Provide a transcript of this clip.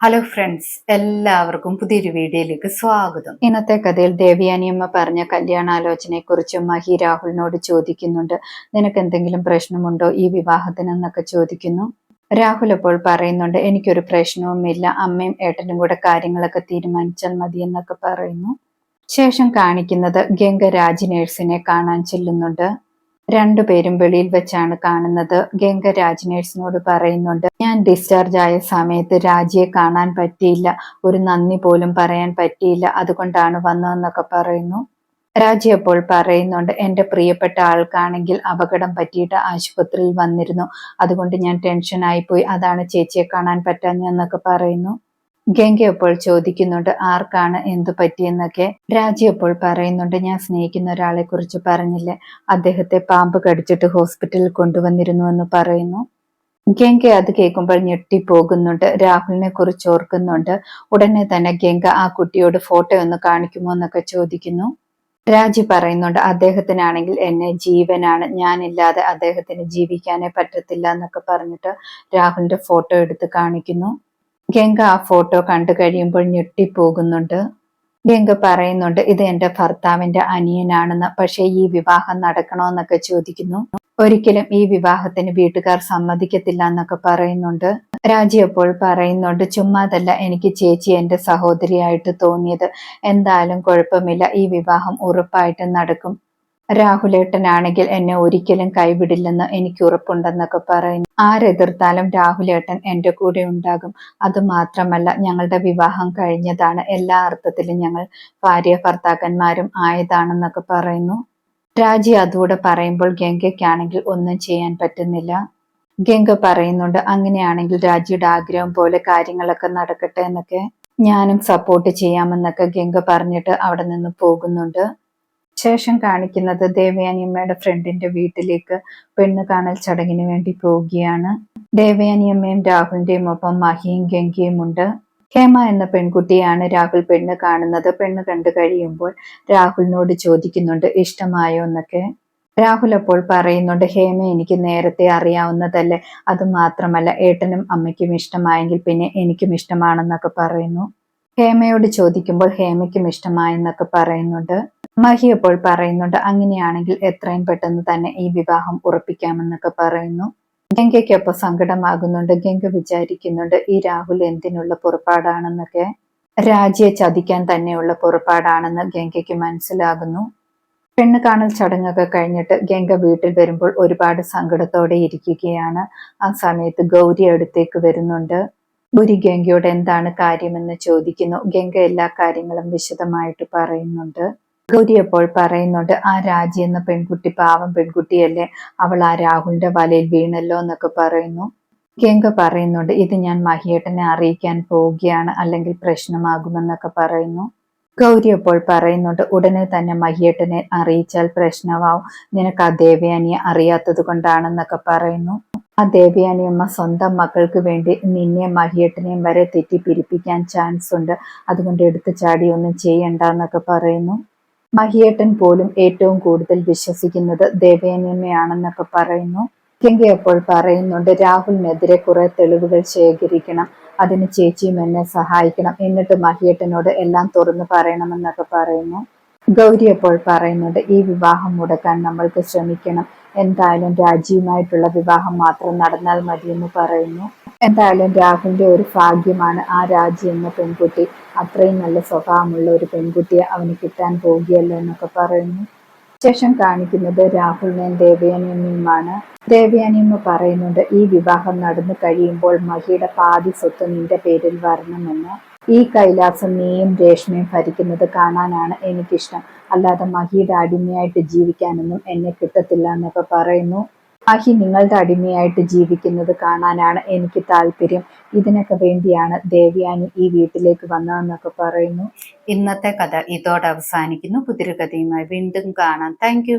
Hello friends എല്ലാവർക്കും പുതിയൊരു വീഡിയോയിലേക്ക് സ്വാഗതം. ഇന്നത്തെ കഥയിൽ ദേവിയാനിയമ്മ പറഞ്ഞ കല്യാണാലോചനയെ കുറിച്ച് മഹി രാഹുലിനോട് ചോദിക്കുന്നുണ്ട്. നിനക്ക് എന്തെങ്കിലും പ്രശ്നമുണ്ടോ ഈ വിവാഹത്തിനെന്നൊക്കെ ചോദിക്കുന്നു. രാഹുൽ അപ്പോൾ പറയുന്നുണ്ട് എനിക്കൊരു പ്രശ്നവുമില്ല. അമ്മയും ഏട്ടനും കൂടെ കാര്യങ്ങളൊക്കെ തീരുമാനിച്ചാൽ മതി എന്നൊക്കെ പറയുന്നു. ശേഷം കാണിക്കുന്നത് ഗംഗ രാജ് നേഴ്സിനെ കാണാൻ ചെല്ലുന്നുണ്ട്. രണ്ടുപേരും വെളിയിൽ വെച്ചാണ് കാണുന്നത്. ഗംഗ രാജ് നേഴ്സിനോട് പറയുന്നുണ്ട് ഞാൻ ഡിസ്ചാർജ് ആയ സമയത്ത് രാജിയെ കാണാൻ പറ്റിയില്ല. ഒരു നന്ദി പോലും പറയാൻ പറ്റിയില്ല. അതുകൊണ്ടാണ് വന്നതെന്നൊക്കെ പറയുന്നു. രാജി അപ്പോൾ പറയുന്നുണ്ട് എന്റെ പ്രിയപ്പെട്ട ആൾക്കാണെങ്കിൽ അപകടം പറ്റിയിട്ട് ആശുപത്രിയിൽ വന്നിരുന്നു. അതുകൊണ്ട് ഞാൻ ടെൻഷനായി പോയി. അതാണ് ചേച്ചിയെ കാണാൻ പറ്റാഞ്ഞെന്നൊക്കെ പറയുന്നു. ഗംഗ അപ്പോൾ ചോദിക്കുന്നുണ്ട് ആർക്കാണ് എന്തു പറ്റിയെന്നൊക്കെ? രാജി അപ്പോൾ പറയുന്നുണ്ട് ഞാൻ സ്നേഹിക്കുന്ന ഒരാളെ കുറിച്ച് പറഞ്ഞില്ലേ. അദ്ദേഹത്തെ പാമ്പ് കടിച്ചിട്ട് ഹോസ്പിറ്റലിൽ കൊണ്ടുവന്നിരുന്നു എന്ന് പറയുന്നു. ഗംഗ അത് കേൾക്കുമ്പോൾ ഞെട്ടിപ്പോകുന്നുണ്ട് രാഹുലിനെ കുറിച്ച് ഓർക്കുന്നുണ്ട്. ഉടനെ തന്നെ ഗംഗ ആ കുട്ടിയോട് ഫോട്ടോ ഒന്ന് കാണിക്കുമോ എന്നൊക്കെ ചോദിക്കുന്നു. രാജി പറയുന്നുണ്ട് അദ്ദേഹത്തിനാണെങ്കിൽ എന്നെ ജീവനാണ്. ഞാനില്ലാതെ അദ്ദേഹത്തിന് ജീവിക്കാനേ പറ്റത്തില്ല എന്നൊക്കെ പറഞ്ഞിട്ട് രാഹുലിന്റെ ഫോട്ടോ എടുത്ത് കാണിക്കുന്നു. ഗംഗ ആ ഫോട്ടോ കണ്ടു കഴിയുമ്പോൾ ഞെട്ടിപ്പോകുന്നുണ്ട്. ഗംഗ പറയുന്നുണ്ട് ഇത് എന്റെ ഭർത്താവിന്റെ അനിയനാണെന്ന്. പക്ഷേ ഈ വിവാഹം നടക്കണോന്നൊക്കെ ചോദിക്കുന്നു. ഒരിക്കലും ഈ വിവാഹത്തിന് വീട്ടുകാർ സമ്മതിക്കത്തില്ല എന്നൊക്കെ പറയുന്നുണ്ട്. രാജി അപ്പോൾ പറയുന്നുണ്ട് ചുമ്മാതല്ല എനിക്ക് ചേച്ചി എന്റെ സഹോദരിയായിട്ട് തോന്നിയത്. എന്തായാലും കുഴപ്പമില്ല. ഈ വിവാഹം ഉറപ്പായിട്ടും നടക്കും. രാഹുലേട്ടനാണെങ്കിൽ എന്നെ ഒരിക്കലും കൈവിടില്ലെന്ന് എനിക്ക് ഉറപ്പുണ്ടെന്നൊക്കെ പറയുന്നു. ആരെതിർത്താലും രാഹുലേട്ടൻ എന്റെ കൂടെ ഉണ്ടാകും. അത് മാത്രമല്ല ഞങ്ങളുടെ വിവാഹം കഴിഞ്ഞതാണ്. എല്ലാ അർത്ഥത്തിലും ഞങ്ങൾ ഭാര്യ ഭർത്താക്കന്മാരും ആയതാണെന്നൊക്കെ പറയുന്നു. രാജി അതുകൂടെ പറയുമ്പോൾ ഗംഗയ്ക്കാണെങ്കിൽ ഒന്നും ചെയ്യാൻ പറ്റുന്നില്ല. ഗംഗ പറയുന്നുണ്ട് അങ്ങനെയാണെങ്കിൽ രാജിയുടെ ആഗ്രഹം പോലെ കാര്യങ്ങളൊക്കെ നടക്കട്ടെ എന്നൊക്കെ. ഞാനും സപ്പോർട്ട് ചെയ്യാമെന്നൊക്കെ ഗംഗ പറഞ്ഞിട്ട് അവിടെ നിന്ന് പോകുന്നുണ്ട്. ശേഷം കാണിക്കുന്നത് ദേവയാനിയമ്മയുടെ ഫ്രണ്ടിന്റെ വീട്ടിലേക്ക് പെണ്ണ് കാണൽ ചടങ്ങിന് വേണ്ടി പോവുകയാണ്. ദേവയാനിയമ്മയും രാഹുലിന്റെയും ഒപ്പം മഹിയും ഗംഗയും ഉണ്ട്. ഹേമ എന്ന പെൺകുട്ടിയാണ് രാഹുൽ പെണ്ണ് കാണുന്നത്. പെണ്ണ് കണ്ടു കഴിയുമ്പോൾ രാഹുലിനോട് ചോദിക്കുന്നുണ്ട് ഇഷ്ടമായോ? എന്നൊക്കെ. രാഹുൽ അപ്പോൾ പറയുന്നുണ്ട് ഹേമ എനിക്ക് നേരത്തെ അറിയാവുന്നതല്ലേ. അത് മാത്രമല്ല ഏട്ടനും അമ്മയ്ക്കും ഇഷ്ടമായെങ്കിൽ പിന്നെ എനിക്കും ഇഷ്ടമാണെന്നൊക്കെ പറയുന്നു. ഹേമയോട് ചോദിക്കുമ്പോൾ ഹേമയ്ക്കും ഇഷ്ടമായെന്നൊക്കെ പറയുന്നുണ്ട്. മഹി അപ്പോൾ പറയുന്നുണ്ട് അങ്ങനെയാണെങ്കിൽ എത്രയും പെട്ടെന്ന് തന്നെ ഈ വിവാഹം ഉറപ്പിക്കാമെന്നൊക്കെ പറയുന്നു. ഗംഗയ്ക്കൊപ്പം സങ്കടമാകുന്നുണ്ട് ഗംഗ വിചാരിക്കുന്നുണ്ട് ഈ രാഹുൽ എന്തിനുള്ള പുറപ്പാടാണെന്നൊക്കെ. രാജിയെ ചതിക്കാൻ തന്നെയുള്ള പുറപ്പാടാണെന്ന് ഗംഗയ്ക്ക് മനസ്സിലാകുന്നു. പെണ്ണ് കാണൽ ചടങ്ങൊക്കെ കഴിഞ്ഞിട്ട് ഗംഗ വീട്ടിൽ വരുമ്പോൾ ഒരുപാട് സങ്കടത്തോടെ ഇരിക്കുകയാണ്. ആ സമയത്ത് ഗൗരി അടുത്തേക്ക് വരുന്നുണ്ട്. ഗുരി ഗംഗയോട് എന്താണ് കാര്യമെന്ന് ചോദിക്കുന്നു. ഗംഗ എല്ലാ കാര്യങ്ങളും വിശദമായിട്ട് പറയുന്നുണ്ട്. ഗൗരി അപ്പോൾ പറയുന്നുണ്ട് ആ രാജി എന്ന പെൺകുട്ടി പാവം പെൺകുട്ടിയല്ലേ? അവൾ ആ രാഹുലിന്റെ വലയിൽ വീണല്ലോ എന്നൊക്കെ പറയുന്നു. ഗംഗ പറയുന്നുണ്ട് ഇത് ഞാൻ മഹിയേട്ടനെ അറിയിക്കാൻ പോവുകയാണ് അല്ലെങ്കിൽ പ്രശ്നമാകുമെന്നൊക്കെ പറയുന്നു. ഗൗരി അപ്പോൾ പറയുന്നുണ്ട് ഉടനെ തന്നെ മഹിയേട്ടനെ അറിയിച്ചാൽ പ്രശ്നമാവും. നിനക്ക് ആ ദേവയാനിയെ അറിയാത്തത് കൊണ്ടാണെന്നൊക്കെ പറയുന്നു. ആ ദേവയാനിയമ്മ സ്വന്തം മക്കൾക്ക് വേണ്ടി നിന്നെ മഹിയേട്ടനെയും വരെ തെറ്റി പിരിപ്പിക്കാൻ ചാൻസ് ഉണ്ട് അതുകൊണ്ട് എടുത്തു ചാടിയൊന്നും ചെയ്യണ്ട എന്നൊക്കെ പറയുന്നു. മഹിയേട്ടൻ പോലും ഏറ്റവും കൂടുതൽ വിശ്വസിക്കുന്നത് ദേവേനമ്മയാണെന്നൊക്കെ പറയുന്നു. കിങ്കി അപ്പോൾ പറയുന്നുണ്ട് രാഹുലിനെതിരെ കുറെ തെളിവുകൾ ശേഖരിക്കണം അതിന് ചേച്ചിയും എന്നെ സഹായിക്കണം എന്നിട്ട് മഹിയേട്ടനോട് എല്ലാം തുറന്നു പറയണമെന്നൊക്കെ പറയുന്നു. ഗൗരി അപ്പോൾ പറയുന്നുണ്ട് ഈ വിവാഹം മുടക്കാൻ നമ്മൾക്ക് ശ്രമിക്കണം എന്തായാലും രാജിയുമായിട്ടുള്ള വിവാഹം മാത്രം നടന്നാൽ മതിയെന്ന് പറയുന്നു. എന്തായാലും രാഹുലിന്റെ ഒരു ഭാഗ്യമാണ് ആ രാജി എന്ന പെൺകുട്ടി. അത്രയും നല്ല സ്വഭാവമുള്ള ഒരു പെൺകുട്ടിയെ അവന് കിട്ടാൻ പോകുകയല്ലോ എന്നൊക്കെ പറയുന്നു. ശേഷം കാണിക്കുന്നത് രാഹുലിനെയും ദേവയാനിയമ്മയുമാണ്. ദേവയാനിയമ്മ പറയുന്നുണ്ട് ഈ വിവാഹം നടന്നു കഴിയുമ്പോൾ മഹിയുടെ പാതി സ്വത്ത് നിന്റെ പേരിൽ വരണമെന്ന്. ഈ കൈലാസം നീയും രേഷ്മയും ഭരിക്കുന്നത് കാണാനാണ് എനിക്കിഷ്ടം. അല്ലാതെ മഹിയുടെ അടിമയായിട്ട് ജീവിക്കാനൊന്നും എന്നെ കിട്ടത്തില്ല എന്നൊക്കെ പറയുന്നു. മഹി നിങ്ങളുടെ അടിമയായിട്ട് ജീവിക്കുന്നത് കാണാനാണ് എനിക്ക് താല്പര്യം. ഇതിനൊക്കെ വേണ്ടിയാണ് ദേവ്യാനി ഈ വീട്ടിലേക്ക് വന്നതെന്നൊക്കെ പറയുന്നു. ഇന്നത്തെ കഥ ഇതോടെ അവസാനിക്കുന്നു. പുതിയൊരു കഥയുമായി വീണ്ടും കാണാം. താങ്ക്